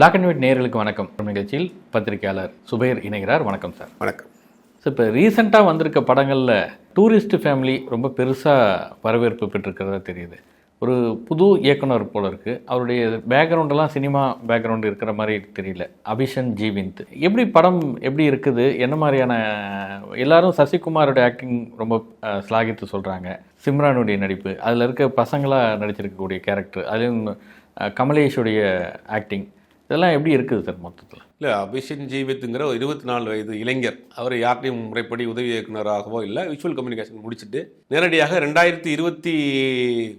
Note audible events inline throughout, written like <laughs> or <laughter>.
Black and white நேயர்களுக்கு வணக்கம். நிகழ்ச்சியில் பத்திரிகையாளர் சுபைர் இணைகிறார். வணக்கம் சார். வணக்கம். ஸோ இப்போ ரீசெண்டாக வந்திருக்க படங்களில் டூரிஸ்ட் ஃபேமிலி ரொம்ப பெருசாக வரவேற்பு பெற்றிருக்கிறதா தெரியுது. ஒரு புது இயக்குனர் போல இருக்கு. அவருடைய பேக்ரவுண்டெல்லாம் சினிமா பேக்ரவுண்ட் இருக்கிற மாதிரி தெரியல. அபிஷன் ஜீவிந்த் எப்படி படம் எப்படி இருக்குது? என்ன மாதிரியான எல்லாரும் சசிகுமாரோட ஆக்டிங் ரொம்ப ஸ்லாகித்து சொல்கிறாங்க சிம்ரானுடைய நடிப்பு. அதில் இருக்க பசங்களாக நடிச்சிருக்கக்கூடிய கேரக்டர் அதுலேயும் கமலேஷுடைய ஆக்டிங் இதெல்லாம் எப்படி இருக்குது சார் மொத்தத்தில்? இல்லை அபிஷன் ஜீவித்துங்கிற ஒரு இருபத்தி நாலு வயது இளைஞர். அவர் யார்ட்டையும் முறைப்படி உதவி இயக்குனராகவோ இல்லை விஷுவல் கம்யூனிகேஷன் முடிச்சுட்டு நேரடியாக ரெண்டாயிரத்தி இருபத்தி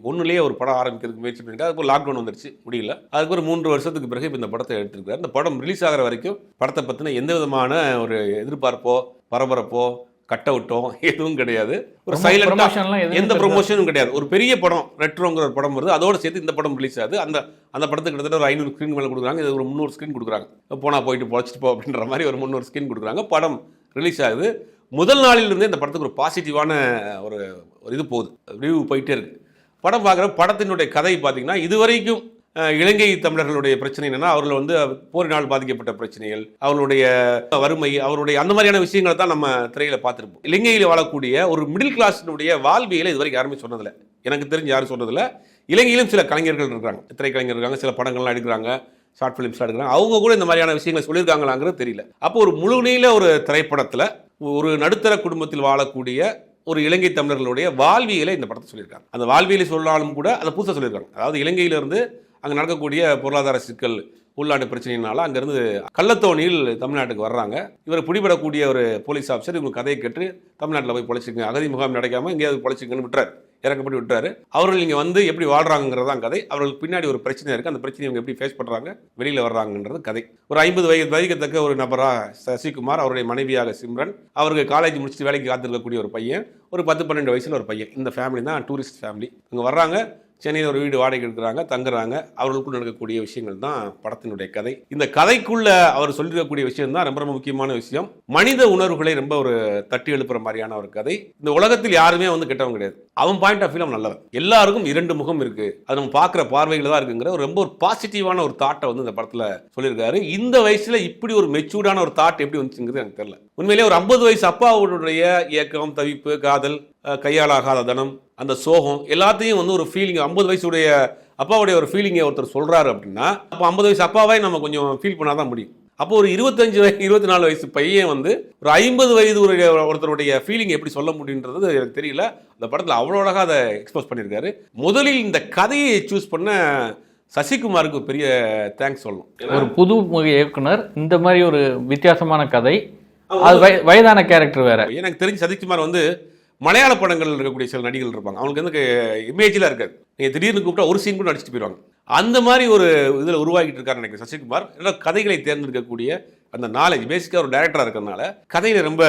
ஒன்றுலேயே ஒரு படம் ஆரம்பிக்கிறதுக்கு முயற்சி பண்ணிட்டு அதுக்கு லாக்டவுன் வந்துருச்சு முடியல. அதுக்கு ஒரு மூன்று வருஷத்துக்கு பிறகு இப்போ இந்த படத்தை எடுத்திருக்கிறார். இந்த படம் ரிலீஸ் ஆகிற வரைக்கும் படத்தை பற்றின எந்த விதமான ஒரு எதிர்பார்ப்போ பரபரப்போ கட் அவுட்டோ <laughs> எதுவும் கிடையாது. ஒரு எதுவுமே எந்த ப்ரொமோஷனும் கிடையாது. ஒரு பெரிய படம் ரெட்ரோங்கிற ஒரு படம் வருது. அதோட சேர்த்து இந்த படம் ரிலீஸ் ஆகுது. அந்த அந்த படத்துக்கு கிட்டத்தட்ட ஒரு ஐநூறு ஸ்க்ரீன் மேலே கொடுக்குறாங்க. இது ஒரு முந்நூறு ஸ்க்ரீன் கொடுக்குறாங்க. போனா போயிட்டு பொழைச்சிட்டு போ அப்படின்ற மாதிரி ஒரு முந்நூறு ஸ்க்ரீன் கொடுக்குறாங்க. படம் ரிலீஸ் ஆகுது. முதல் நாளிலிருந்தே இந்த படத்துக்கு ஒரு பாசிட்டிவான ஒரு ஒரு இது போகுது. ரிவ்யூ போயிட்டே இருக்கு. படம் பார்க்குற படத்தினுடைய கதை பார்த்தீங்கன்னா இதுவரைக்கும் அஹ், இலங்கை தமிழர்களுடைய பிரச்சனை என்னன்னா அவர்கள் வந்து போரினால் பாதிக்கப்பட்ட பிரச்சனைகள் அவர்களுடைய வறுமை அவருடைய அந்த மாதிரியான விஷயங்களை தான் நம்ம திரையில பார்த்துருப்போம். இலங்கையில் வாழக்கூடிய ஒரு மிடில் கிளாஸினுடைய வாழ்வியலை இதுவரைக்கும் யாருமே சொன்னதில்லை. எனக்கு தெரிஞ்சு யாரும் சொன்னதில்லை. இலங்கையிலும் சில கலைஞர்கள் இருக்காங்க. திரைக்கலைஞர் இருக்காங்க சில படங்கள்லாம் எடுக்கிறாங்க ஷார்ட் ஃபிலிம்ஸ்லாம் எடுக்கிறாங்க. அவங்க கூட இந்த மாதிரியான விஷயங்களை சொல்லியிருக்காங்களாங்கிறது தெரியல. அப்போ ஒரு முழுநீள ஒரு திரைப்படத்தில் ஒரு நடுத்தர குடும்பத்தில் வாழக்கூடிய ஒரு இலங்கை தமிழர்களுடைய வாழ்வியலை இந்த படத்தை சொல்லியிருக்காங்க. அந்த வாழ்வியலை சொல்லாலும் கூட அதை புதுசாக சொல்லியிருக்காங்க. அதாவது இலங்கையிலிருந்து அங்கே நடக்கக்கூடிய பொருளாதார சிக்கல் உள்நாட்டு பிரச்சனையினால அங்கேருந்து கள்ளத்தோணியில் தமிழ்நாட்டுக்கு வர்றாங்க. இவர் பிடிபடக்கூடிய ஒரு போலீஸ் ஆஃபீஸர் இவங்க கதையை கேட்டு தமிழ்நாட்டில் போய் பொழைச்சிக்கங்க அகதி முகாம் நடக்காமல் எங்கேயாவது பொழைச்சிக்கன்னு விட்டுறாரு இறக்கப்பட்டு விட்டுறாரு. அவர்கள் இங்கே வந்து எப்படி வாழ்றாங்கிறதான் கதை. அவர்களுக்கு பின்னாடி ஒரு பிரச்சனை இருக்குது அந்த பிரச்சனையை இவங்க எப்படி ஃபேஸ் பண்ணுறாங்க வெளியில் வர்றாங்கன்றது கதை. ஒரு ஐம்பது வயது வயதுக்கத்தக்க ஒரு நபராக சசிகுமார் அவருடைய மனைவியாக சிம்ரன் அவருக்கு காலேஜ் முடிச்சுட்டு வேலைக்கு காத்திருக்கக்கூடிய ஒரு பையன் ஒரு பத்து பன்னெண்டு வயசில் ஒரு பையன். இந்த ஃபேமிலி தான் டூரிஸ்ட் ஃபேமிலி இங்கே வர்றாங்க சென்னையில் ஒரு வீடு வாடகை எடுக்கிறாங்க தங்குறாங்க. அவர்களுக்குள் நடக்கக்கூடிய விஷயங்கள் தான் படத்தினுடைய கதை. இந்த கதைக்குள்ள அவர் சொல்லியிருக்கக்கூடிய விஷயம் தான் ரொம்ப ரொம்ப முக்கியமான விஷயம். மனித உணர்வுகளை ரொம்ப ஒரு தட்டி எழுப்புற மாதிரியான ஒரு கதை. இந்த உலகத்தில் யாருமே வந்து கெட்டவங்க கிடையாது. அவன் பாயிண்ட் ஆஃப் வியூ அவன் நல்லவன். எல்லாருக்கும் இரண்டு முகம் இருக்கு. அது நம்ம பார்க்குற பார்வைகள் தான் இருக்குங்கிற ஒரு ரொம்ப ஒரு பாசிட்டிவான ஒரு தாட்டை வந்து இந்த படத்தில் சொல்லியிருக்காரு. இந்த வயசுல இப்படி ஒரு மெச்சூர்டான ஒரு தாட் எப்படி வந்துச்சுங்கிறது எனக்கு தெரியல. உண்மையிலேயே ஒரு ஐம்பது வயசு அப்பாவுடைய இயக்கம் தவிப்பு காதல் அஹ், கையாலாகாத தனம் அந்த சோகம் எல்லாத்தையும் வந்து ஒரு ஃபீலிங் ஐம்பது வயசுடைய அப்பாவுடைய ஒரு ஃபீலிங்கை ஒருத்தர் சொல்றாரு அப்படின்னா அப்போ ஐம்பது வயசு அப்பாவே நம்ம கொஞ்சம் ஃபீல் பண்ணாதான் முடியும். அப்போ ஒரு இருபத்தஞ்சு வயசு இருபத்தி நாலு வயசு பையன் வந்து ஒரு ஐம்பது வயது உடைய ஒருத்தருடைய ஃபீலிங் எப்படி சொல்ல முடியுன்றது எனக்கு தெரியல. அந்த படத்தில் அவ்வளோ அழகாக அதை எக்ஸ்போஸ் பண்ணியிருக்காரு. முதலில் இந்த கதையை சூஸ் பண்ண சசிகுமாருக்கு பெரிய தேங்க்ஸ் சொல்லணும். ஒரு புது முக இயக்குனர் இந்த மாதிரி ஒரு வித்தியாசமான கதை அது வய- வயதான கேரக்டர் வேற. எனக்கு தெரிஞ்சு சதிக்குமார் வந்து மலையாள படங்கள் இருக்கக்கூடிய சில நடிகர்கள் இருப்பாங்க. அவங்களுக்கு வந்து இமேஜில் இருக்காது. நீங்கள் திடீர்னு கூப்பிட்டா ஒரு சீன் கூட நடிச்சிட்டு போயிடுவாங்க. அந்த மாதிரி ஒரு இதில் உருவாக்கிட்டு இருக்காரு நினைக்கிறேன் சசிகுமார். ஏன்னா கதைகளை தேர்ந்தெடுக்கக்கூடிய அந்த நாலேஜ் பேசிக்காக ஒரு டேரக்டராக இருக்கிறதுனால கதையில ரொம்ப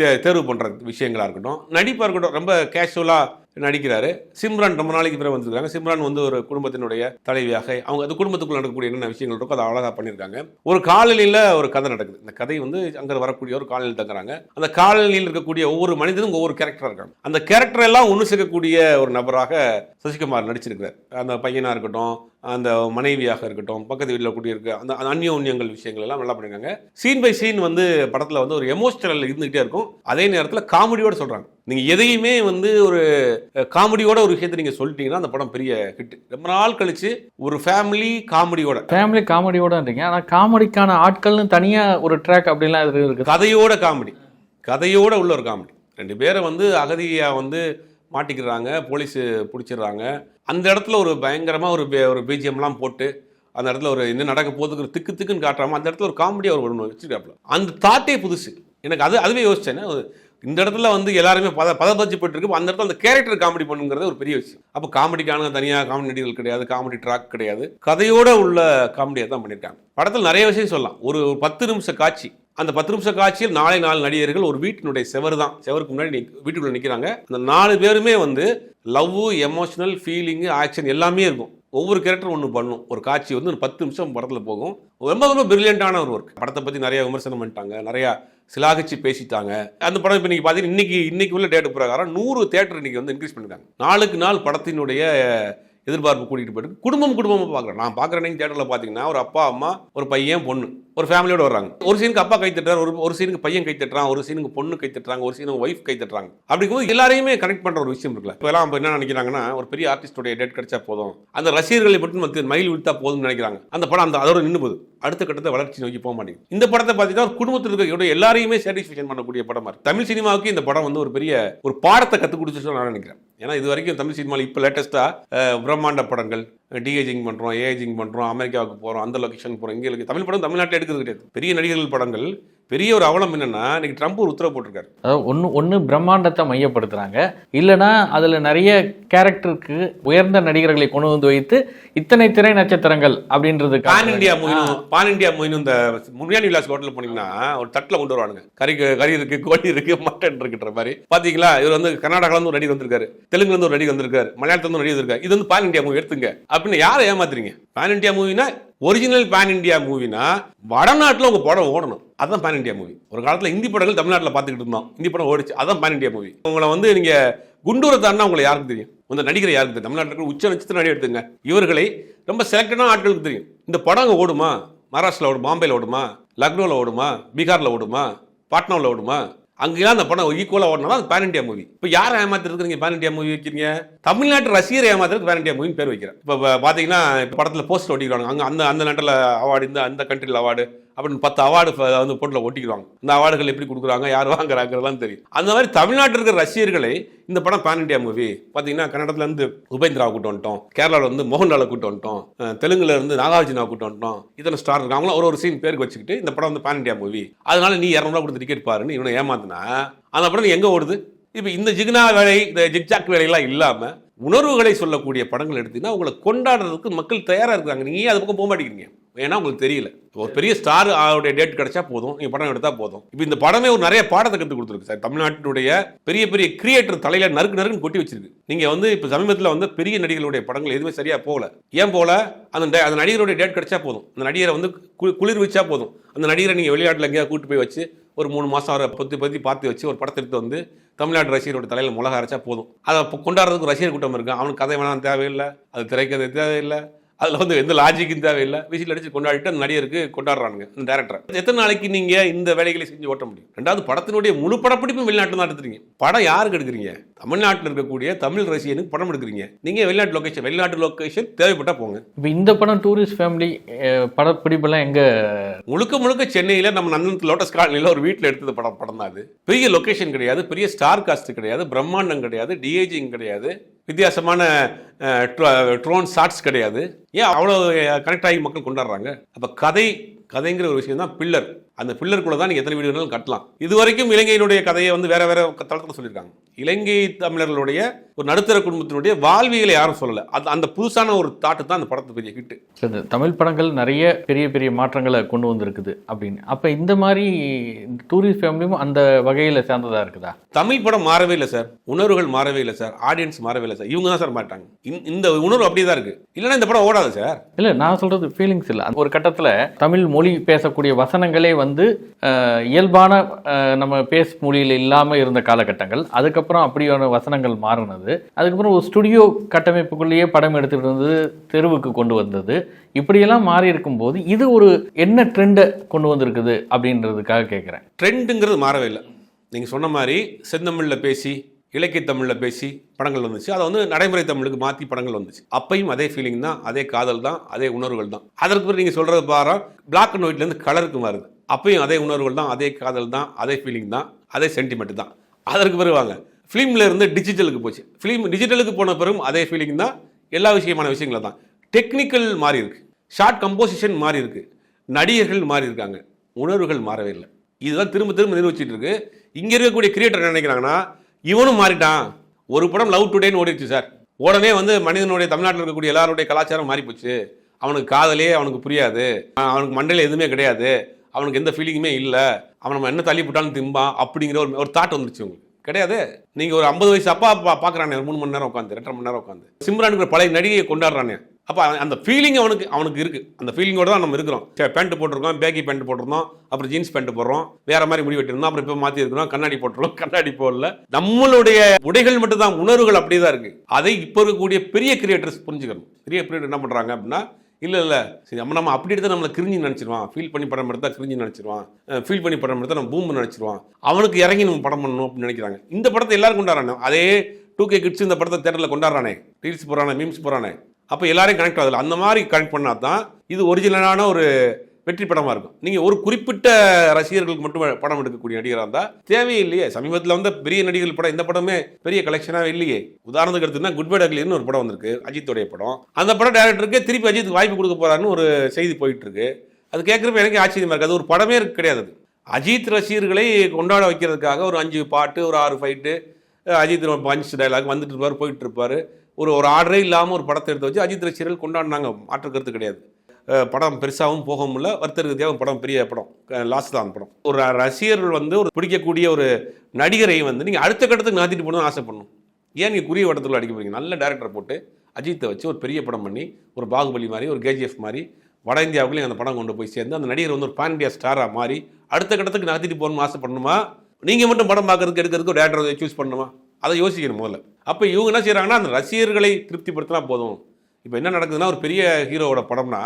தே- தேர்வு பண்ணுற விஷயங்களாக இருக்கட்டும் நடிப்பாக இருக்கட்டும் ரொம்ப கேஷுவலாக நடிக்கிறாரு. சிம்ரான் ரொம்ப நாளைக்கு பிறகு வந்திருக்காங்க. சிம்ரான் வந்து ஒரு குடும்பத்தினுடைய தலைவியாக அவங்க அந்த குடும்பத்துக்குள்ள நடக்கக்கூடிய என்னென்ன விஷயங்கள் இருக்கோ அதை அழகாக பண்ணியிருக்காங்க. ஒரு காலநிலையில் ஒரு கதை நடக்குது. இந்த கதை வந்து அங்கே வரக்கூடிய ஒரு காலநிலை தங்குறாங்க அந்த காலநிலையில் இருக்கக்கூடிய ஒவ்வொரு மனிதனும் ஒவ்வொரு கேரக்டராக இருக்காங்க. அந்த கேரக்டர் எல்லாம் ஒன்று சேர்க்கக்கூடிய ஒரு நபராக சசிகுமார் நடிச்சிருக்கிறார். அந்த பையனாக இருக்கட்டும் அந்த மனைவியாக இருக்கட்டும் பக்கத்து வீட்டில் கூட்டியிருக்க அந்த அந்த அந்யோன்யங்கள் விஷயங்கள் எல்லாம் நல்லா பண்ணியிருக்காங்க சீன் பை சீன் வந்து படத்தில் வந்து ஒரு எமோஷனல் இருந்துகிட்டே இருக்கும். அதே நேரத்தில் காமெடியோட சொல்கிறாங்க நீங்கள் எதையுமே வந்து ஒரு காமெடியோட ஒரு விஷயத்தை நீங்கள் சொல்லிட்டீங்கன்னா அந்த படம் பெரிய ஹிட் ரொம்ப நாள் கழிச்சு ஒரு ஃபேமிலி காமெடியோட. ஃபேமிலி காமெடியோடன்றீங்க. ஆனால் காமெடிக்கான ஆட்கள்னு தனியாக ஒரு ட்ராக் அப்படிலாம் இது இருக்குது? கதையோட காமெடி. கதையோட உள்ள ஒரு காமெடி. ரெண்டு பேரை வந்து அகதியா வந்து மாட்டிக்கிறாங்க போலீஸ் பிடிச்சிடுறாங்க. அந்த இடத்துல ஒரு பயங்கரமாக ஒரு ஒரு பிஜிஎம்லாம் போட்டு அந்த இடத்துல ஒரு என்ன நடக்க போகுதுக்கு திக்கு திக்குன்னு காட்டுறாம அந்த இடத்துல ஒரு காமெடியாக ஒரு ஒன்று வச்சுருக்காப்புல. அந்த தாட்டே புதுசு. எனக்கு அது அதுவே ஒரு- இந்த இடத்துல வந்து எல்லாருமே பத பதப்பச்சு போயிட்டு அந்த இடத்துல அந்த கேரக்டர் காமெடி பண்ணுங்கிறது ஒரு பெரிய விஷயம். அப்போ காமெடிக்கான தனியாக காமெடி நடிகர்கள் கிடையாது காமெடி ட்ராக் கிடையாது. கதையோட உள்ள காமெடியை தான் பண்ணியிருக்காங்க. படத்தில் நிறைய விஷயம் சொல்லலாம். ஒரு பத்து நிமிஷ காட்சி. அந்த பத்து நிமிஷ காட்சியில் நாளை நாலு நடிகர்கள் ஒரு வீட்டினுடைய செவர் தான். செவருக்கு முன்னாடி வீட்டுக்குள்ளே நிற்கிறாங்க அந்த நாலு பேருமே வந்து லவ் எமோஷனல் ஃபீலிங்கு ஆக்ஷன் எல்லாமே இருக்கும். ஒவ்வொரு கேரக்டர் ஒன்று பண்ணும். ஒரு காட்சி வந்து ஒரு பத்து நிமிஷம் படத்தில் போகும். ரொம்ப ரொம்ப பிரில்லியண்டான ஒரு ஒர்க் படத்தை பற்றி நிறைய விமர்சனம் பண்ணிட்டாங்க. நிறையா சிலாகிச்சு பேசிட்டாங்க. அந்த படம் இப்போ நீங்கள் பார்த்தீங்கன்னா இன்னைக்கு இன்றைக்கி உள்ள டேட்டு பிரகாரம் நூறு தேட்டர் இன்றைக்கி வந்து இன்க்ரீஸ் பண்ணிருக்காங்க. நாளுக்கு நாள் படத்தினுடைய எதிர்பார்ப்பு கூட்டிகிட்டு போயிட்டு குடும்பம் குடும்பமாக பார்க்குறேன் நான் பார்க்குறேன் தேட்டரில் பார்த்தீங்கன்னா ஒரு அப்பா அம்மா ஒரு பையன் பொண்ணு. ஒரு ஃபேமிலியோட வர்றாங்க. ஒரு சீனுக்கு அப்பா கை தட்டுறாரு ஒரு ஒரு சீனுக்கு பையன் கை தட்டுறான் ஒரு சீனுக்கு பொண்ணு கை தட்டுறாங்க ஒரு சீனுக்கு ஒய்ஃப் கை தட்டுறாங்க. அப்படிங்கும்போது எல்லாரையுமே கனெக்ட் பண்ணுற ஒரு விஷயம் இருக்குல்ல. இப்போ எல்லாம் என்ன நினைக்கிறாங்கன்னா ஒரு பெரிய ஆர்டிஸ்டோடைய டேட் கிடைச்சா போதும். அந்த ரசிகர்களை மட்டும் மத்திய மயில் விழுத்தா போதும்னு நினைக்கிறாங்க. அந்த படம் அந்த அதோட நின்று போகுது. அடுத்த கட்டத்தை வளர்ச்சி நோக்கி போக மாட்டேங்குது. இந்த படத்தை பார்த்தீங்கன்னா ஒரு குடும்பத்தில் இருக்கிற எல்லாரையுமே சாட்டிஸ்ஃபேக்ஷன் பண்ணக்கூடிய படமா இருக்கு. தமிழ் சினிமாவுக்கு இந்த படம் வந்து ஒரு பெரிய ஒரு பாடத்தை கற்றுக் கொடுத்துட்டு நான் நினைக்கிறேன். ஏன்னா இது வரைக்கும் தமிழ் சினிமாவில் இப்போ லேட்டஸ்ட்டாக பிரம்மாண்ட படங்கள் டிஏஜிங் பண்ணுறோம் ஏஜிங் பண்ணுறோம் அமெரிக்காவுக்கு போகிறோம் அந்த லொக்கேஷனுக்கு போகிறோம் இங்கே தமிழ் படம் தமிழ்நாட்டில் எடுக்கிறது கிடையாது. பெரிய நடிகர்கள் படங்கள் பெரிய ஒரு அவலம் என்னன்னா இன்னைக்கு ட்ரம்ப் ஒரு உத்தரவு போட்டிருக்காரு. அதாவது ஒன்று ஒன்று பிரம்மாண்டத்தை மையப்படுத்துகிறாங்க இல்லைனா அதில் நிறைய கேரக்டருக்கு உயர்ந்த நடிகர்களை கொண்டு வந்து வைத்து இத்தனை திரை நட்சத்திரங்கள் அப்படின்றது பான் இந்தியா மூவினும் பான் இந்தியா மூவினும் இந்த முனியாண்டி விலாஸ் ஹோட்டல் போனீங்கன்னா ஒரு தட்டில் கொண்டு வருவானுங்க. கறி கறி இருக்கு கோழி இருக்கு மட்டன் இருக்குன்ற மாதிரி. பாத்தீங்களா? இவர் வந்து கர்நாடகால இருந்து ஒரு நடிகர் வந்திருக்காரு. தெலுங்குல இருந்து ஒரு நடிகர் வந்திருக்காரு. மலையாளத்துல இருந்து ஒரு நடிகர் வந்திருக்காரு. இது வந்து பான் இந்தியா மூவி எடுத்துங்க. அப்படின்னு யாரை ஏமாத்துறீங்க? பான் இந்தியா மூவினா ஒரிஜினல் பேன் இந்தியா மூவினா வடநாட்டில் உங்கள் படம் ஓடணும். அதான் பேன் இந்தியா மூவி ஒரு காலத்தில் இந்தி படங்கள் தமிழ்நாட்டில் பார்த்துக்கிட்டு இருந்தோம். இந்தி படம் ஓடிச்சு. அதான் பேன் இண்டியா மூவி உங்களை வந்து நீங்கள் குண்டூரை தாண்டா உங்களை யாருக்கு தெரியும்? இந்த நடிகர் யாருக்கு தெரியும்? தமிழ்நாட்டில் உச்ச நட்சத்திர நடிகை எடுத்துங்க. இவர்களை ரொம்ப செலக்டடான ஆட்களுக்கு தெரியும். இந்த படம் அங்கே ஓடுமா? மகாராஷ்டிராவில் ஓடும்? பாம்பேயில் ஓடுமா? லக்னோவில் ஓடுமா? பீகாரில் ஓடுமா? பாட்னாவில் ஓடுமா? அங்கெல்லாம் அந்த படம் ஈக்குவலாக ஓடினா அது பேன் இண்டியா மூவி இப்போ யாரை ஏமாத்துறதுக்கு நீங்கள் பேன் இண்டியா மூவி வைக்கிறீங்க? தமிழ்நாட்டு ரசிகரை ஏமாத்துறதுக்கு பேன் இண்டியா மூவின்னு பேர் வைக்கிறேன். இப்போ பார்த்தீங்கன்னா இப்போ படத்தில் போஸ்டர் ஒட்டிக்கிறாங்க அங்கே அந்த அந்த நாட்டில் அவார்டு இந்த அந்த கண்ட்ரியில் அவார்டு அப்படின்னு பத்து அவார்டு வந்து போட்டில் ஒட்டிக்கிறாங்க இந்த அவார்டுகள் எப்படி கொடுக்குறாங்க யார் வாங்குறாங்கிறதெல்லாம் தெரியும். அந்த மாதிரி தமிழ்நாட்டில் இருக்கிற ரசிகர்களை இந்த படம் பேன் இண்டியா மூவி பார்த்தீங்கன்னா கன்னடத்துலேருந்து உபேந்திராவை கூட்டு வந்துட்டோம் கேரளாவில் வந்து மோகன்லாலை கூட்டு வந்துட்டோம் தெலுங்குல இருந்து நாகார்ஜுனா கூட்டு வந்துட்டோம் இத்தனை ஸ்டார் இருக்காங்களோ அவங்களும் ஒரு ஒரு சீன் பேருக்கு வச்சுக்கிட்டு இந்த படம் வந்து பேன் இண்டியா மூவி அதனால நீ இரநூறுவா கொடுத்து டிக்கெட் பாருன்னு இவனை ஏமாத்தினா அந்த படம் எங்கே ஓடுது? இப்போ இந்த ஜிக்னா வேலை இந்த ஜிக்ஜாக் வேலையெல்லாம் இல்லாமல் உணர்வுகளை சொல்லக்கூடிய படங்கள் எடுத்தீங்கன்னா உங்களை கொண்டாடுறதுக்கு மக்கள் தயாராக இருக்கிறாங்க. நீங்கள் அது பக்கம் போக மாட்டேங்கிறீங்க? ஏன்னா உங்களுக்கு தெரியல. ஒரு பெரிய ஸ்டார் அவருடைய டேட் கிடைச்சா போதும். நீங்கள் படம் எடுத்தால் போதும். இப்போ இந்த படமே ஒரு நிறைய பாடத்தை கற்றுக் கொடுத்துருக்கு சார். தமிழ்நாட்டினுடைய பெரிய பெரிய கிரியேட்டர் தலையில நறுக்கு நறுக்குன்னு கொட்டி வச்சிருக்கு. நீங்கள் வந்து இப்போ சமீபத்தில் வந்து பெரிய நடிகர்களுடைய படங்கள் எதுவுமே சரியாக போகல. ஏன் போகல? அந்த அந்த நடிகருடைய டேட் கிடைச்சா போதும். அந்த நடிகரை வந்து குளிர் வச்சா போதும். அந்த நடிகரை நீங்கள் வெளிநாட்டில் எங்கேயாவது கூட்டு போய் வச்சு ஒரு மூணு மாதம் அவரை பற்றி பற்றி பார்த்து வச்சு ஒரு படத்தை எடுத்து வந்து தமிழ்நாட்டு ரசிகரோட தலையில் மிளகா அரைச்சா போதும். அதை கொண்டாடுறதுக்கு ரசிகர் கூட்டம் இருக்கு? அவனுக்கு கதை வேணாம் தேவையில்லை. அது திரைக்கதை தேவையில்லை. அதில் வந்து எந்த லாஜிக்கும் தேவையில்லை. விசில் அடிச்சு கொண்டாடிட்டு நடிகருக்கு கொண்டாடுறானுங்க அந்த டேரக்டர் எத்தனை நாளைக்கு நீங்கள் இந்த வேலைகளை செஞ்சு ஓட்ட முடியும்? ரெண்டாவது படத்தினுடைய முழு படப்பிடிப்பும் வெளிநாட்டில் தான் எடுத்துறீங்க படம் யாருக்கு எடுக்கிறீங்க? தமிழ்நாட்டில் இருக்கக்கூடிய தமிழ் ரசிகனுக்கு படம் எடுக்கிறீங்க. நீங்கள் வெளிநாட்டு லொகேஷன் வெளிநாட்டு லொகேஷன் தேவைப்பட்டா போங்க. இப்போ இந்த படம் டூரிஸ்ட் ஃபேமிலி படப்பிடிப்பெல்லாம் எங்கே? முழுக்க முழுக்க சென்னையில நம்ம நந்தன் லோட்டஸ் காலனியில் ஒரு வீட்டில் எடுத்தது படம் படம் தான் அது. பெரிய லொகேஷன் கிடையாது பெரிய ஸ்டார் காஸ்ட் கிடையாது பிரம்மாண்டம் கிடையாது டிஏஜிங் கிடையாது. வித்தியாசமான ட்ரோன் ஷார்ட்ஸ் கிடையாது. ஏன் அவ்வளோ கனெக்ட் ஆகி மக்கள் கொண்டாடுறாங்க? அப்போ கதை கதைங்கிற ஒரு விஷயம் தான் பில்லர். அந்த பில்லருக்குள்ள தான் நீங்கள் எத்தனை வீடு வேணாலும் கட்டலாம். இது வரைக்கும் இலங்கையினுடைய கதையை வந்து வேற வேற தளத்தில் சொல்லியிருக்காங்க. இலங்கை தமிழர்களுடைய ஒரு நடுத்தர குடும்பத்தினுடைய வாழ்வியலை யாரும் சொல்லலை. அது அந்த புதுசான ஒரு தாட்டு தான் அந்த படத்து பெரிய ஹிட்டு சரி தமிழ் படங்கள் நிறைய பெரிய பெரிய மாற்றங்களை கொண்டு வந்திருக்குது அப்படின்னு. அப்போ இந்த மாதிரி டூரிஸ்ட் ஃபேமிலியும் அந்த வகையில் சேர்ந்ததா இருக்குதா? தமிழ் படம் மாறவே இல்லை சார் உணர்வுகள் மாறவே இல்லை சார் ஆடியன்ஸ் மாறவே இல்லை சார் இவங்க தான் சார் மாட்டாங்க இந்த- இந்த உணர்வு அப்படியே தான் இருக்கு. இல்லைன்னா இந்த படம் ஓடாது சார் இல்லை நான் சொல்றது ஃபீலிங்ஸ் இல்லை. ஒரு கட்டத்தில் தமிழ் மொழி பேசக்கூடிய வசனங்களே வந்து வந்து இயல்பான நம்ம பேஸ் மொழியில் இல்லாமல் இருந்த காலகட்டங்கள். அதுக்கப்புறம் அப்படியான வசனங்கள் மாறினது. அதுக்கப்புறம் ஒரு ஸ்டுடியோ கட்டமைப்புக்குள்ளேயே படம் எடுத்துகிட்டு இருந்தது தெருவுக்கு கொண்டு வந்தது. இப்படியெல்லாம் மாறி இருக்கும்போது இது ஒரு என்ன ட்ரெண்டை கொண்டு வந்திருக்குது அப்படின்றதுக்காக கேட்குறேன் ட்ரெண்டுங்கிறது மாறவே இல்லை. நீங்கள் சொன்ன மாதிரி செந்தமிழில் பேசி இலக்கிய தமிழில் பேசி படங்கள் வந்துச்சு. அதை வந்து நடைமுறை தமிழுக்கு மாற்றி படங்கள் வந்துச்சு. அப்பையும் அதே ஃபீலிங் தான் அதே காதல் தான் அதே உணர்வுகள் தான். அதற்கு பிறகு நீங்கள் சொல்கிறது பாரு பிளாக் அண்ட் ஒயிட்லேருந்து கலருக்கு மாறுது. அப்பையும் அதே உணர்வுகள் தான் அதே காதல் தான் அதே ஃபீலிங் தான் அதே சென்டிமெண்ட் தான். அதற்கு பிறகு வாங்க. ஃபிலிமில் இருந்து டிஜிட்டலுக்கு போச்சு. ஃபிலிம் டிஜிட்டலுக்கு போன பிறகும் அதே ஃபீலிங் தான் எல்லா விஷயமான விஷயங்கள தான். டெக்னிக்கல் மாறி இருக்கு. ஷார்ட் கம்போசிஷன் மாறி இருக்கு. நடிகர்கள் மாறி இருக்காங்க. உணர்வுகள் மாறவே இல்லை. இதுதான் திரும்ப திரும்ப நிரூபிச்சிட்டு இருக்கு. இங்கே இருக்கக்கூடிய கிரியேட்டர் நினைக்கிறாங்கன்னா இவனும் மாறிட்டான். ஒரு படம் லவ் டுடேன்னு ஓடிடுச்சு சார். உடனே வந்து மனிதனுடைய தமிழ்நாட்டில் இருக்கக்கூடிய எல்லாருடைய கலாச்சாரம் மாறிப்போச்சு. அவனுக்கு காதலே அவனுக்கு புரியாது. அவனுக்கு மண்டையில் எதுவுமே கிடையாது. அவனுக்கு எந்த ஃபீலிங்குமே இல்லை. அவன் நம்ம என்ன தள்ளி போட்டாலும் திம்பான் அப்படிங்கிற ஒரு ஒரு தாட் வந்துருச்சு உங்களுக்கு. கிடையாது. நீங்கள் ஒரு ஐம்பது வயசு அப்பா அப்பா பார்க்குறானே. ஒரு மூணு மணி நேரம் உட்காந்து ரெண்டரை மணி நேரம் உட்காந்து சிம்ரானுக்கு பழைய நடிகையை கொண்டாடுறானே. அப்போ அந்த ஃபீலிங் அவனுக்கு அவனுக்கு இருக்குது அந்த ஃபீலிங்கோட தான் நம்ம இருக்கிறோம். பேண்ட் போட்டிருக்கோம் பேக்கி பேண்ட் போட்டிருந்தோம் அப்புறம் ஜீன்ஸ் பேண்ட் போடுறோம் வேறு மாதிரி முடி வெட்டிருந்தோம் அப்புறம் இப்போ மாற்றி இருக்கிறோம் கண்ணாடி போட்டுருக்கோம் <laughs> கண்ணாடி போடல. நம்மளுடைய உடைகள் மட்டும் தான் உணர்வுகள் அப்படியே தான் இருக்குது அதை இப்போ இருக்கக்கூடிய பெரிய கிரியேட்டர்ஸ் புரிஞ்சுக்கணும். பெரிய கிரியேட்டர் என்ன பண்ணுறாங்க அப்படின்னா இல்லை இல்லை சரி நம்ம நம்ம அப்படி எடுத்தால் நம்மள கிரிஞ்சு நினைச்சிருவான். ஃபீல் பண்ணி படம் எடுத்தால் கிரிஞ்சு நினச்சிருவான். ஃபீல் பண்ணி படம் எடுத்தால் நம்ம பூம் நினச்சிடுவான் அவனுக்கு இறங்கி நம்ம படம் பண்ணணும் அப்படின்னு நினைக்கிறாங்க. இந்த படத்தை எல்லாரும் கொண்டாடுறானே அதே டூ கே கிட்ஸ் இந்த படத்தை தேட்டரில் கொண்டாடுறானே. ரீல்ஸ் போகிறானே மீம்ஸ் போகிறானே அப்போ எல்லாரையும் கனெக்ட் ஆகுதுல அந்த மாதிரி கனெக்ட் பண்ணால் தான் இது ஒரிஜினலான ஒரு வெற்றி படமாக இருக்கும். நீங்கள் ஒரு குறிப்பிட்ட ரசிகர்களுக்கு மட்டும் படம் எடுக்கக்கூடிய நடிகராக இருந்தால் தேவையில்லையே. சமீபத்தில் வந்த பெரிய நடிகர்கள் படம் இந்த படமே பெரிய கலெக்ஷனாக இல்லையே. உதாரணத்துக்கு எடுத்துன்னா குட் பை டக்லின்னு ஒரு படம் வந்திருக்கு. அஜித்துடைய படம். அந்த படம் டேரக்டருக்கு திருப்பி அஜித்துக்கு வாய்ப்பு கொடுக்க போகிறாருன்னு ஒரு செய்தி போயிட்டு இருக்கு அது கேட்குறப்ப எனக்கு ஆச்சரியமாக இருக்குது அது ஒரு படமே கிடையாது அது. அஜித் ரசிகர்களை கொண்டாட வைக்கிறதுக்காக ஒரு அஞ்சு பாட்டு ஒரு ஆறு ஃபைட்டு அஜித் பஞ்ச் டைலாக் வந்துட்டு இருப்பார் போயிட்டு இருப்பார். ஒரு ஒரு ஆர்டரே இல்லாமல் ஒரு படத்தை எடுத்து வச்சு அஜித் ரசிகர்கள் கொண்டாடினாங்க. மாற்றுக்கிறது கிடையாது. படம் பெருசாகவும் போக முடியல வருத்தர் படம் பெரிய படம் லாஸ்ட் தான் படம். ஒரு ரசிகர்கள் வந்து ஒரு பிடிக்கக்கூடிய ஒரு நடிகரை வந்து நீங்கள் அடுத்த கட்டத்துக்கு நாத்திட்டு போகணும்னு ஆசைப்படணும். ஏன் நீங்கள் குறிய வட்டத்தில் அடிக்க போறீங்க? நல்ல டேரக்டர் போட்டு அஜித்தை வச்சு ஒரு பெரிய படம் பண்ணி ஒரு பாகுபலி மாதிரி ஒரு கேஜிஎஃப் மாதிரி வட இந்தியாவுக்குள்ளேயும் அந்த படம் கொண்டு போய் சேர்ந்து அந்த நடிகர் வந்து ஒரு பான் இண்டியா ஸ்டாராக மாறி அடுத்த கட்டத்துக்கு நகர்த்திட்டு போகணும்னு ஆசைப்படணுமா? நீங்கள் மட்டும் படம் பார்க்கறதுக்கு எடுக்கிறதுக்கு ஒரு டேரக்டர் சூஸ் பண்ணணுமா? அதை யோசிக்கணும் முதல்ல. அப்போ இவங்க என்ன செய்கிறாங்கன்னா அந்த ரசிகர்களை திருப்திப்படுத்தினா போதும். இப்போ என்ன நடக்குதுன்னா ஒரு பெரிய ஹீரோவோட படம்னா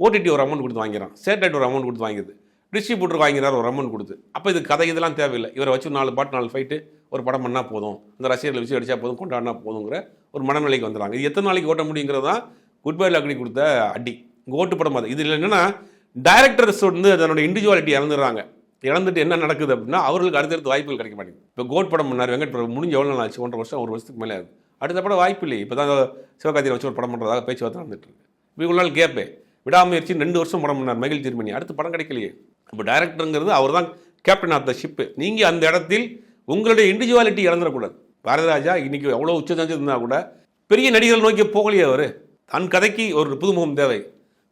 ஓடிடி ஒரு அமௌண்ட் கொடுத்து வாங்கிறான் சேட்டலைட் ஒரு அமௌண்ட் கொடுத்து வாங்கிது டிஸ்ட்ரிபியூட்டர் வாங்கிறார் ஒரு அமௌண்ட் கொடுத்து. அப்போ இது கதை இதெல்லாம் தேவையில்லை. இவரை வச்சு ஒரு நாலு பாட்டு நாலு ஃபைட்டு ஒரு படம் பண்ணால் போதும். அந்த ரசிகர்களை வச்சு அடித்தா போதும் கொண்டாடினா போதுங்கிற ஒரு மனநிலைக்கு வந்துடுறாங்க. இது எத்தனை நாளைக்கு ஓட்ட முடியுங்கிறது தான் குட் பை லக்னி கொடுத்த அடி. இங்கே ஓட்டு படம் அது. இதில் என்னென்னா டைரக்டர்ஸ் வந்து அதனோட இண்டிவிஜுவாலிட்டி இறந்துடுறாங்க இழந்துட்டு என்ன நடக்குது அப்படின்னா அவர்களுக்கு அடுத்தடுத்து வாய்ப்புகள் கிடைக்க மாட்டேங்குது. இப்போ கோட் படம் பண்ணார் வெங்கட் பிரபு முடிஞ்ச எவ்வளோ நாள் ஆச்சு? ஒன்றரை வருஷம் ஒரு வருஷத்துக்கு மேலே ஆகுது. அடுத்த படம் வாய்ப்பு இல்லை இப்போ தான் சிவகார்த்தியை வச்சு ஒரு படம் பண்ணுறதாக பேச்சுவார்த்தை நடந்துட்டு இருக்கு. நாள் கேப்பே விடாமுயற்சி ரெண்டு வருஷம் படம் பண்ணார் மகிழ் திருமணி. அடுத்து படம் கிடைக்கலையே. இப்போ டைரக்டருங்கிறது அவர் தான் கேப்டன் ஆஃப் த ஷிப்பு நீங்கள் அந்த இடத்தில் உங்களுடைய இண்டிவிஜுவாலிட்டி இழந்துடக்கூடாது. பாரதராஜா இன்றைக்கி எவ்வளோ உச்சம் இருந்தால் கூட பெரிய நடிகர்கள் நோக்கி போகலையே அவர். தன் கதைக்கு ஒரு புதுமுகம் தேவை.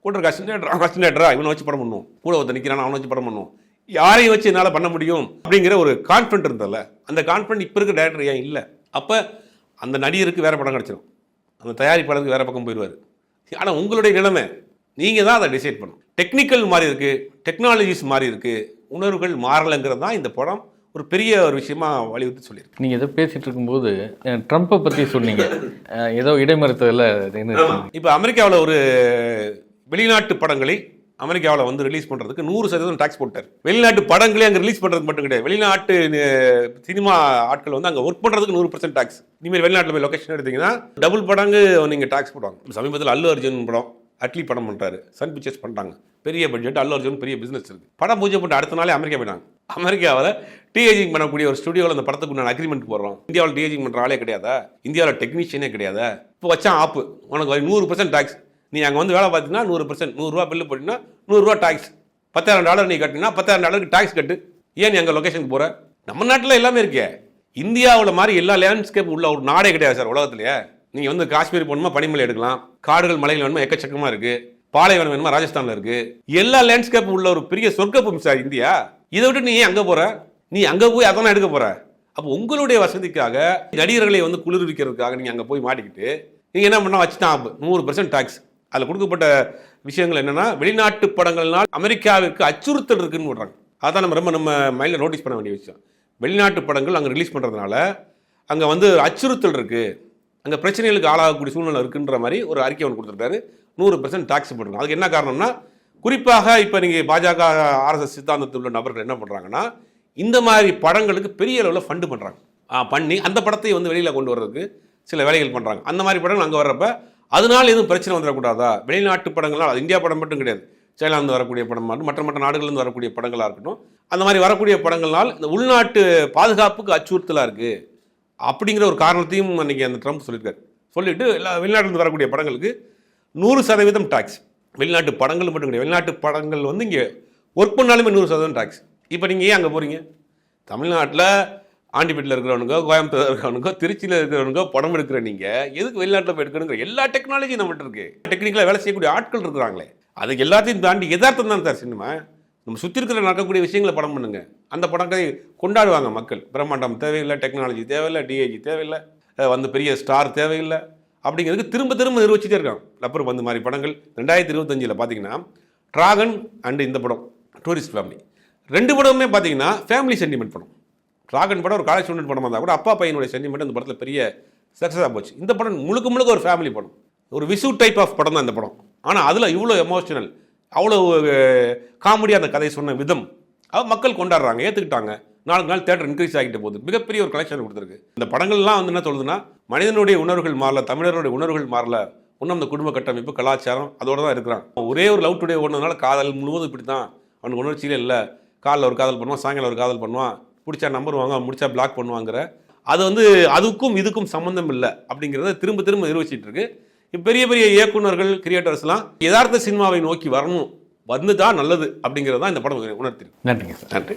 கூட கஸ்டினேட்டரா கஸ்டினேட்டரா இவனை வச்சு படம் பண்ணுவோம். கூட ஒருத்தர் நிற்கிறான் அவனை வச்சு படம் பண்ணுவோம். யாரையும் வச்சு என்னால் பண்ண முடியும் அப்படிங்கிற ஒரு கான்ஃபிடன்ட் இருந்தல்ல அந்த கான்ஃபிடன்ட் இப்போ இருக்க டேரக்டர் ஏன் இல்லை? அப்போ அந்த நடிகருக்கு வேற படம் கிடச்சிடும் அந்த தயாரிப்பாளருக்கு வேற பக்கம் போயிடுவார். ஆனால் உங்களுடைய நிலைமை நீங்கள் தான் அதை டிசைட் பண்ணணும். டெக்னிக்கல் மாறி இருக்கு டெக்னாலஜிஸ் மாறி இருக்கு உணர்வுகள் மாறலைங்கிறது தான் இந்த படம் ஒரு பெரிய ஒரு விஷயமா வலியுறுத்தி சொல்லியிருக்கு. நீங்கள் ஏதோ பேசிட்டு இருக்கும்போது ட்ரம்ப்பை பற்றி சொன்னீங்க. ஏதோ இடைமறுத்ததில் இப்போ அமெரிக்காவில் ஒரு வெளிநாட்டு படங்களை அமெரிக்காவில் வந்து ரிலீஸ் பண்ணுறதுக்கு நூறு சதவீதம் டாக்ஸ் போட்டார். வெளிநாட்டு படங்களே அங்கே ரிலீஸ் பண்ணுறதுக்கு மட்டும் கிடையாது. வெளிநாட்டு சினிமா ஆட்கள் வந்து அங்கே ஒர்க் பண்ணுறதுக்கு நூறு பர்சன்ட் டாக்ஸ் இனிமேல் வெளிநாட்டில் போய் லொக்கேஷன் எடுத்தீங்கன்னா டபுள் படங்கு நீங்கள் டாக்ஸ் போடுவாங்க. சமீபத்தில் அல்லு அர்ஜுன் படம் அட்லி படம் பண்ணுறாரு சன் பிக்சர்ஸ் பண்ணுறாங்க பெரிய பட்ஜெட் அல்லு அர்ஜுன் பெரிய பிஸ்னஸ் இருக்குது படம் பூஜை போட்டு அடுத்த நாளே அமெரிக்கா போயிட்டாங்க. அமெரிக்காவில் டிஏஜிங் பண்ணக்கூடிய ஒரு ஸ்டுடியோவில் அந்த படத்துக்கு நான் அக்ரிமெண்ட் போடுறோம். இந்தியாவில் டிஏஜிங் பண்ணுற ஆளே கிடையாதா? இந்தியாவில் டெக்னீஷியனே கிடையாதா? இப்போ வச்சா ஆப்பு. உனக்கு நூறு பர்சன்ட் டாக்ஸ் நீ அங்கே வந்து வேலை பார்த்தீங்கன்னா நூறு பர்சன்ட் நூறுரூவா பில்லு போட்டிங்கன்னா நூறுரூவா டாக்ஸ் பத்தாயிரம் டாலர் நீ கட்டினா பத்தாயிரம் டாலருக்கு டாக்ஸ் கட்டு. ஏன் நீ அங்கே லொக்கேஷனுக்கு போகிற நம்ம நாட்டில் எல்லாமே இருக்கே. இந்தியாவில் மாதிரி எல்லா லேண்ட்ஸ்கேப் உள்ள ஒரு நாடே கிடையாது சார் உலகத்திலேயே. நீங்கள் வந்து காஷ்மீர் போகணுமா பனிமலை எடுக்கலாம். காடுகள் மலைகள் வேணுமா எக்கச்சக்கமாக இருக்குது பாலைவனம் வேணுமா ராஜஸ்தானில் இருக்குது எல்லா லேண்ட்ஸ்கேப் உள்ள ஒரு பெரிய சொர்க்க சார் இந்தியா. இதை விட்டு நீ ஏன் அங்கே போகிற நீ அங்கே போய் அதான் எடுக்க போகிற அப்போ உங்களுடைய வசதிக்காக நடிகர்களை வந்து குளிர்விக்கிறதுக்காக நீங்கள் அங்கே போய் மாட்டிக்கிட்டு நீங்கள் என்ன பண்ணால் வச்சுட்டான் நூறு பர்சன்ட் டாக்ஸ் அதில் கொடுக்கப்பட்ட விஷயங்கள் என்னென்னா வெளிநாட்டு படங்கள்னால் அமெரிக்காவிற்கு அச்சுறுத்தல் இருக்குன்னு சொல்கிறாங்க அதான் நம்ம ரொம்ப நம்ம மைண்டில் நோட்டீஸ் பண்ண வேண்டிய விஷயம். வெளிநாட்டு படங்கள் அங்கே ரிலீஸ் பண்ணுறதுனால அங்கே வந்து அச்சுறுத்தல் இருக்குது அங்கே பிரச்சனைகளுக்கு ஆளாகக்கூடிய சூழ்நிலை இருக்குன்ற மாதிரி ஒரு அறிக்கை ஒன்று கொடுத்துருக்காரு. நூறு பர்சன்ட் டாக்ஸ் போட்டுருங்க அதுக்கு என்ன காரணம்னா குறிப்பாக இப்போ நீங்கள் பாஜக ஆர்எஸ்எஸ் சித்தாந்தத்தில் உள்ள நபர்கள் என்ன பண்ணுறாங்கன்னா இந்த மாதிரி படங்களுக்கு பெரிய அளவில் ஃபண்டு பண்ணுறாங்க பண்ணி அந்த படத்தை வந்து வெளியில் கொண்டு வர்றதுக்கு சில வேலைகள் பண்ணுறாங்க அந்த மாதிரி படங்கள் அங்கே வர்றப்ப அதனால் எதுவும் பிரச்சனை வந்துடக்கூடாதா? வெளிநாட்டு படங்கள்னால் அது இந்தியா படம் மட்டும் கிடையாது. சைனாலேருந்து வரக்கூடிய படமாக இருக்கும் மற்ற மற்ற நாடுகள்லேருந்து வரக்கூடிய படங்களாக இருக்கட்டும் அந்த மாதிரி வரக்கூடிய படங்கள்னால் இந்த உள்நாட்டு பாதுகாப்புக்கு அச்சுறுத்தலாக இருக்குது அப்படிங்கிற ஒரு காரணத்தையும் அன்றைக்கி அந்த ட்ரம்ப் சொல்லியிருக்காரு. சொல்லிட்டு எல்லா வெளிநாட்டிலிருந்து வரக்கூடிய படங்களுக்கு நூறு சதவீதம் டாக்ஸ் வெளிநாட்டு படங்கள் மட்டும் கிடையாது. வெளிநாட்டு படங்கள் வந்து இங்கே ஒர்க் பண்ணாலுமே நூறு சதவீதம் டாக்ஸ் இப்போ நீங்கள் ஏன் அங்கே போகிறீங்க தமிழ்நாட்டில் ஆண்டிப்பேட்டில் இருக்கிறவனுக்கோ கோயம்புத்தூர் இருக்கிறவனுக்கோ திருச்சியில் இருக்கிறவனுக்கோ படம் எடுக்கிற நீங்கள் எதுக்கு வெளிநாட்டில் போய் எடுக்கணுங்கிற எல்லா டெக்னாலஜியும் நம்மகிட்ட இருக்கு. டெக்னிக்கலாக வேலை செய்யக்கூடிய ஆட்கள் இருக்கிறாங்களே. அது எல்லாத்தையும் தாண்டி எதார்த்தம் தான் சார் சினிமா. நம்ம சுற்றி இருக்கிற நடக்கக்கூடிய விஷயங்களை படம் பண்ணுங்க. அந்த படங்களை கொண்டாடுவாங்க மக்கள். பிரம்மாண்டம் தேவையில்லை டெக்னாலஜி தேவையில்லை டிஏஜி தேவையில்லை வந்து பெரிய ஸ்டார் தேவையில்லை அப்படிங்கிறதுக்கு திரும்ப திரும்ப நிர்வகிச்சிட்டே இருக்காங்க. லப்பர் பந்து மாதிரி படங்கள். ரெண்டாயிரத்தி இருபத்தஞ்சில் பார்த்தீங்கன்னா ட்ராகன் அண்டு இந்த படம் டூரிஸ்ட் ஃபேமிலி ரெண்டு படமுமே பார்த்தீங்கன்னா ஃபேமிலி சென்டிமெண்ட் படம். ட்ராகன் படம் ஒரு காலேஜ் ஸ்டூடெண்ட் படமாக இருந்தால் கூட அப்பா பையனுடைய சென்டிமெண்ட் அந்த படத்தில் பெரிய சக்ஸஸாக போச்சு. இந்த படம் முழுக்க முழுக்க ஒரு ஃபேமிலி படம். ஒரு விசு டைப் ஆஃப் படம் தான் இந்த படம். ஆனால் அதில் இவ்வளோ எமோஷனல் அவ்வளோ காமெடியாக அந்த கதை சொன்ன விதம். அது மக்கள் கொண்டாடுறாங்க ஏற்றுக்கிட்டாங்க நாளுக்கு நாள் தேட்டர் இன்க்ரீஸ் ஆகிட்டு போகுது. மிகப்பெரிய ஒரு கலெக்ஷன் கொடுத்துருக்கு. இந்த படங்கள்லாம் வந்து என்ன சொல்லுதுன்னா மனிதனுடைய உணர்வுகள் மாறல தமிழருடைய உணர்வுகள் மாறல இன்னும் அந்த குடும்ப கட்டமைப்பு கலாச்சாரம் அதோடு தான் இருக்கிறான். ஒரே ஒரு லவ் டுடே ஓடுனதுனால காதல் முழுவதும் இப்படி தான் அவனுக்கு உணர்ச்சியிலே இல்லை. காலைல ஒரு காதல் பண்ணுவான் சாயங்காலம் ஒரு காதல் பண்ணுவான். பிடிச்சா நம்பர் வாங்க முடிச்சா பிளாக் பண்ணுவாங்கிற. அது வந்து அதுக்கும் இதுக்கும் சம்மந்தம் இல்லை அப்படிங்கிறத திரும்ப திரும்ப நிரூபிச்சிட்டு இருக்கு. இப்ப பெரிய பெரிய இயக்குனர்கள் கிரியேட்டர்ஸ்லாம் யதார்த்த சினிமாவை நோக்கி வரணும் வந்துதான் நல்லது அப்படிங்கிறது தான் இந்த படம் உணர்த்திருக்கு. நன்றிங்க சார். நன்றி.